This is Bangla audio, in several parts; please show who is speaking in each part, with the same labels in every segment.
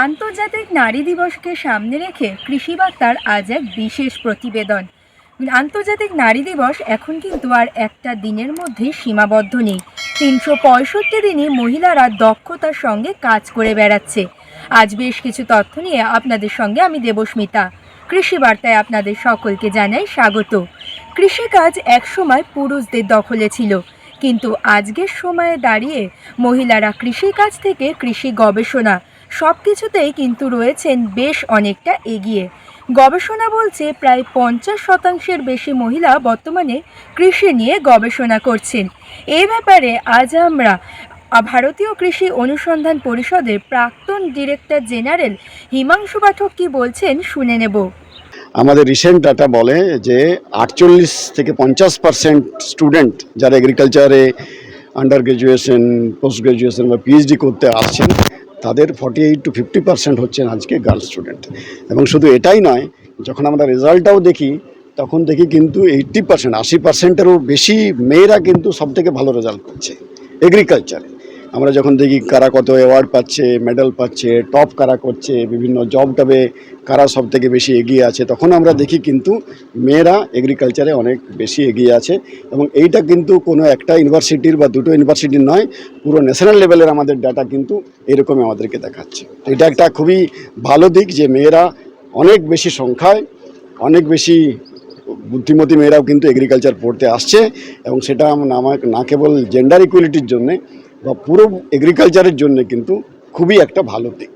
Speaker 1: আন্তর্জাতিক নারী দিবসকে সামনে রেখে কৃষি বার্তার আজ এক বিশেষ প্রতিবেদন। আন্তর্জাতিক নারী দিবস এখন কিন্তু আর একটা দিনের মধ্যে সীমাবদ্ধ নেই। তিনশো পঁয়ষট্টি দিনই মহিলারা দক্ষতার সঙ্গে কাজ করে বেড়াচ্ছে। আজ বেশ কিছু তথ্য নিয়ে আপনাদের সঙ্গে আমি দেবস্মিতা। কৃষি বার্তায় আপনাদের সকলকে জানাই স্বাগত। কৃষিকাজ একসময় পুরুষদের দখলে ছিল, কিন্তু আজকের সময়ে দাঁড়িয়ে মহিলারা কৃষিকাজ থেকে কৃষি গবেষণা সব কিছুতেই কিন্তু রয়েছেন বেশ অনেকটা এগিয়ে। গবেষণা বলছে প্রায় পঞ্চাশ শতাংশের বেশি মহিলা বর্তমানে কৃষি নিয়ে গবেষণা করছেন। এই ব্যাপারে আজ আমরা ভারতীয় কৃষি অনুসন্ধান পরিষদের প্রাক্তন ডিরেক্টর জেনারেল হিমাংশু পাঠক কি বলছেন শুনে নেব।
Speaker 2: আমাদের রিসেন্ট ডাটা বলে যে আটচল্লিশ থেকে পঞ্চাশ পার্সেন্ট স্টুডেন্ট যারা এগ্রিকালচারে আন্ডার গ্র্যাজুয়েশন পোস্ট গ্র্যাজুয়েশন বা পিএইচডি করতে আসছেন তাদের forty eight to fifty percent হচ্ছেন আজকে গার্লস স্টুডেন্ট এবং শুধু এটাই নয়, যখন আমরা রেজাল্টটাও দেখি, তখন দেখি কিন্তু এইট্টি পার্সেন্ট আশি পার্সেন্টেরও বেশি মেয়েরা কিন্তু সবথেকে ভালো রেজাল্ট করছে এগ্রিকালচারে আমরা যখন দেখি কারা কত অ্যাওয়ার্ড পাচ্ছে মেডেল পাচ্ছে টপ কারা করছে, বিভিন্ন জব টবে কারা সব থেকে বেশি এগিয়ে আছে, তখন আমরা দেখি কিন্তু মেয়েরা এগ্রিকালচারে অনেক বেশি এগিয়ে আছে এবং এইটা কিন্তু কোনো একটা ইউনিভার্সিটির বা দুটো ইউনিভার্সিটির নয়, পুরো ন্যাশনাল লেভেলের আমাদের ডাটা কিন্তু এরকমই আমাদেরকে দেখাচ্ছে। এটা একটা খুবই ভালো দিক যে মেয়েরা অনেক বেশি সংখ্যায়, অনেক বেশি বুদ্ধিমতী মেয়েরাও কিন্তু এগ্রিকালচার পড়তে আসছে এবং সেটা না কেবল জেন্ডার ইকুয়ালিটির জন্যে বা পুরো এগ্রিকালচারের জন্য কিন্তু খুবই একটা ভালো দিক।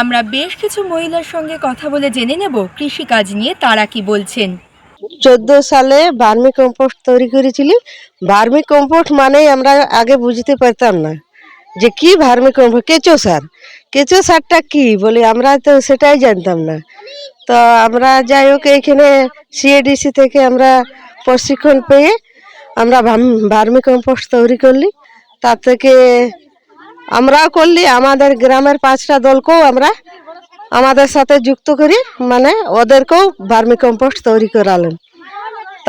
Speaker 1: আমরা বেশ কিছু মহিলার সঙ্গে কথা বলে জেনে নেব কৃষিকাজ নিয়ে তারা কি বলছেন।
Speaker 3: চোদ্দ সালে ভার্মি কম্পোস্ট তৈরি করেছিলি। ভার্মি কম্পোস্ট মানেই আমরা আগে বুঝতে পারতাম না যে কি ভার্মি কম্পোস্ট কেঁচো সার। কেঁচো সারটা কি বলি আমরা তো সেটাই জানতাম না। তো আমরা যাই হোক এইখানে সিএডিসি থেকে আমরা প্রশিক্ষণ পেয়ে আমরা ভার্মি কম্পোস্ট তৈরি করলি। তার থেকে আমরাও করলি, আমাদের গ্রামের পাঁচটা দলকেও আমরা আমাদের সাথে যুক্ত করি মানে ওদেরকেও ভার্মি কম্পোস্ট তৈরি করালেন।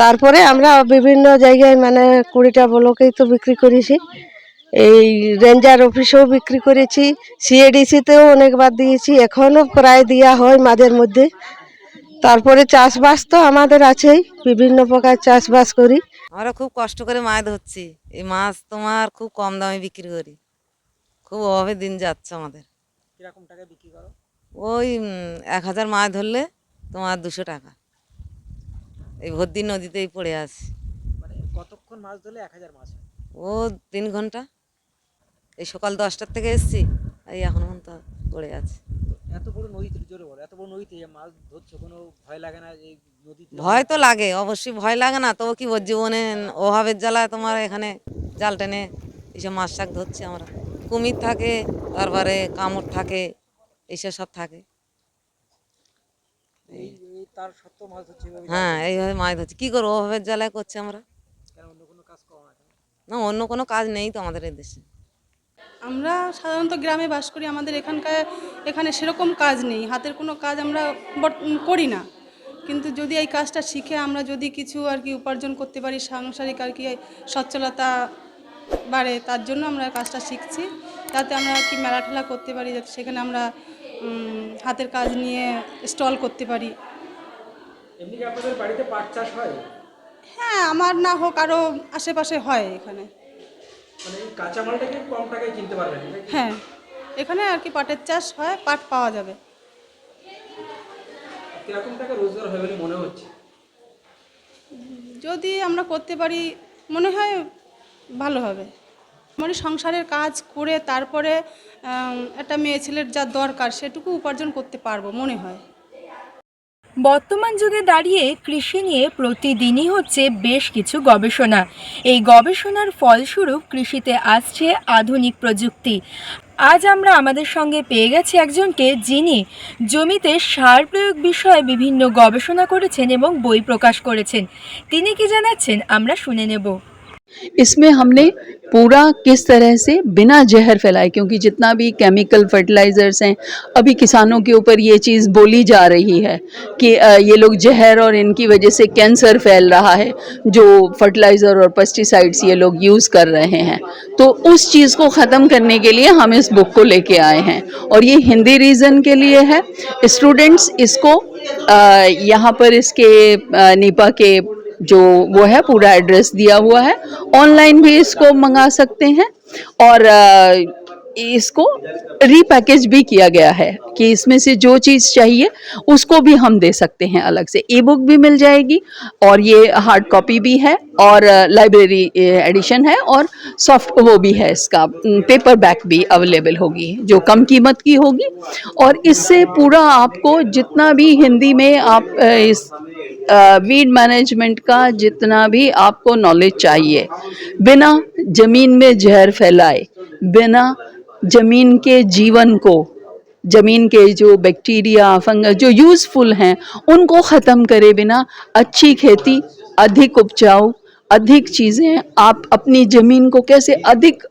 Speaker 3: তারপরে আমরা বিভিন্ন জায়গায় মানে কুড়িটা ব্লকেই তো বিক্রি করেছি। এই রেঞ্জার অফিসেও বিক্রি করেছি, সিএডিসিতেও অনেকবার দিয়েছি এখনও প্রায় দেওয়া হয় মাঝের মধ্যে। তারপরে চাষবাস তো আমাদের আছেই, বিভিন্ন প্রকার চাষবাস করি।
Speaker 4: আমরা খুব কষ্ট করে মাছ ধরছি। এই মাছ তোমার খুব কম দামে বিক্রি করি। খুব অভাবে দিন যাচ্ছে আমাদের।
Speaker 5: কীরকম টাকায় বিক্রি করো?
Speaker 4: ওই এক হাজার মাছ ধরলে তোমার দুশো টাকা। এই ভর্তি নদীতেই পড়ে আছি।
Speaker 5: মানে কতক্ষণ মাছ ধরলে এক হাজার মাছ
Speaker 4: ও তিন ঘণ্টা। এই সকাল দশটার থেকে এসছি এই এখন পর্যন্ত পড়ে আছে।
Speaker 5: এত বড় নদীতে জোরে বলো এত বড় নদীতে মাছ ধরছো কোনো ভয় লাগে না এই নদীতে?
Speaker 4: ভয় তো লাগে অবশ্যই ভয় লাগে না। তবু কি জীবনে অভাবের জ্বালায় তোমার এখানে জাল টেনে এইসব মাছ শাক ধরছি আমরা। কুমির থাকে তারপরে কামড় থাকে এইসব সব থাকে।
Speaker 5: তার সত্ত্বেও মাছ ধরছে
Speaker 4: হ্যাঁ এইভাবে মাছ ধরছি। কী করব অভাবের জ্বালায় করছি আমরা।
Speaker 5: না
Speaker 4: অন্য কোনো কাজ নেই তো আমাদের এই দেশে।
Speaker 6: আমরা সাধারণত গ্রামে বাস করি আমাদের এখানকার এখানে সেরকম কাজ নেই হাতের কোনো কাজ আমরা বট- করি না। কিন্তু যদি এই কাজটা শিখে আমরা যদি কিছু আর কি উপার্জন করতে পারি সাংসারিক আর কি সচ্ছলতা বাড়ে তার জন্য আমরা কাজটা শিখছি। যাতে আমরা আর কি মেলা ঠেলা করতে পারি যাতে সেখানে আমরা হাতের কাজ নিয়ে স্টল করতে পারি।
Speaker 5: এমনি আপনাদের বাড়িতে পাট চাষ হয়?
Speaker 6: হ্যাঁ আমার না হোক আরও আশেপাশে হয় এখানে।
Speaker 5: মানে কাঁচামালটাকে কম টাকায় কিনতে পারবেন?
Speaker 6: হ্যাঁ এখানে আর কি পাটের চাষ হয় পাট পাওয়া যাবে।
Speaker 5: কীরকম টাকা রোজগার বলে মনে হচ্ছে?
Speaker 6: যদি আমরা করতে পারি মনে হয় ভালো হবে। মানে সংসারের কাজ করে তারপরে একটা মেয়ে ছেলের যা দরকার সেটুকু উপার্জন করতে পারব মনে হয়।
Speaker 1: বর্তমান যুগে দাঁড়িয়ে কৃষি নিয়ে প্রতিদিনই হচ্ছে বেশ কিছু গবেষণা। এই গবেষণার ফলস্বরূপ কৃষিতে আসছে আধুনিক প্রযুক্তি। আজ আমরা আমাদের সঙ্গে পেয়ে গেছি একজনকে যিনি জমিতে সার প্রয়োগ বিষয়ে বিভিন্ন গবেষণা করেছেন এবং বই প্রকাশ করেছেন। তিনি কি জানাচ্ছেন? আমরা শুনে নেব।
Speaker 7: इसमें हमने पूरा किस तरह से बिना जहर फैलाए, क्योंकि जितना भी केमिकल फर्टिलाइजर्स हैं, अभी किसानों के ऊपर ये चीज़ बोली जा रही है कि ये लोग जहर और इनकी वजह से कैंसर फैल रहा है, जो फर्टिलाइज़र और पेस्टिसाइड्स ये लोग यूज़ कर रहे हैं। तो उस चीज़ को ख़त्म करने के लिए हम इस बुक को लेके आए हैं। और ये हिंदी रीजन के लिए है। स्टूडेंट्स इसको यहाँ पर इसके नीपा के जो वो है, पूरा एड्रेस दिया हुआ है। ऑनलाइन भी इसको मंगा सकते हैं और इसको रीपैकेज भी किया गया है कि इसमें से जो चीज़ चाहिए, उसको भी हम दे सकते हैं अलग से। ई बुक भी मिल जाएगी और ये हार्ड कॉपी भी है और लाइब्रेरी एडिशन है और सॉफ्ट वो भी है इसका। पेपर बैक भी अवेलेबल होगी, जो कम कीमत की होगी। और इससे पूरा आपको जितना भी हिंदी में आप इस वीड मैनेजमेंट का जितना भी आपको नॉलेज चाहिए। बिना ज़मीन में जहर फैलाए, बिना ज़मीन के जीवन को, ज़मीन के जो बैक्टीरिया फंगस जो यूज़फुल हैं, उनको ख़त्म करे बिना अच्छी खेती, अधिक उपजाऊ अधिक चीज़ें आप अपनी ज़मीन को कैसे अधिक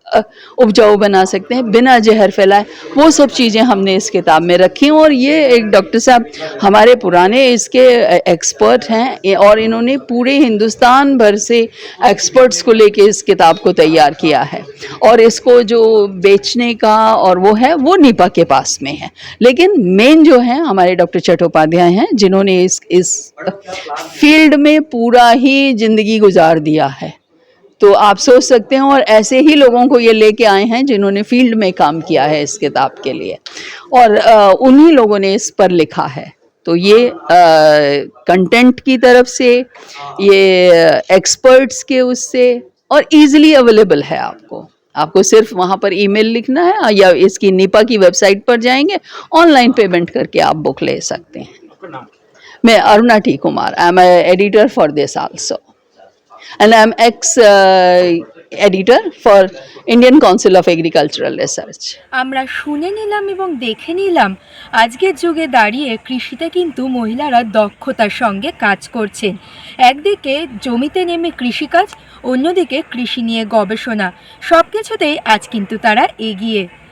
Speaker 7: उपजाऊ बना सकते हैं, बिना जहर फैलाए, वो सब चीज़ें हमने इस किताब में रखी और ये एक डॉक्टर साहब हमारे पुराने इसके एक्सपर्ट हैं और इन्होंने पूरे हिंदुस्तान भर से एक्सपर्ट्स को लेके इस किताब को तैयार किया है। और इसको जो बेचने का और वो है, वो नीपा के पास में है। लेकिन मेन जो है हमारे डॉक्टर चट्टोपाध्याय हैं, जिन्होंने इस इस फ़ील्ड में पूरा ही ज़िंदगी गुजार दिया है। तो आप सोच सकते हैं और ऐसे ही लोगों को ये लेके आए हैं जिन्होंने फ़ील्ड में काम किया है इस किताब के लिए। और उन्हीं लोगों ने इस पर लिखा है। तो ये कंटेंट की तरफ़ से ये एक्सपर्ट्स के उससे और इजीली अवेलेबल है आपको। आपको सिर्फ़ वहाँ पर ईमेल लिखना है या इसकी निपा की वेबसाइट पर जाएँगे ऑनलाइन पेमेंट करके आप बुक ले सकते हैं। मैं Aruna T Kumar I am editor for this also and I'm ex uh, editor for Indian Council of Agricultural Research.
Speaker 1: আমরা শুনে নিলাম এবং দেখে নিলাম আজকের যুগে দাঁড়িয়ে কৃষিতে কিন্তু মহিলারা দক্ষতার সঙ্গে কাজ করছেন। একদিকে জমিতে নেমে কৃষিকাজ অন্যদিকে কৃষি নিয়ে গবেষণা। সব কিছুতেই আজ কিন্তু তারা এগিয়ে।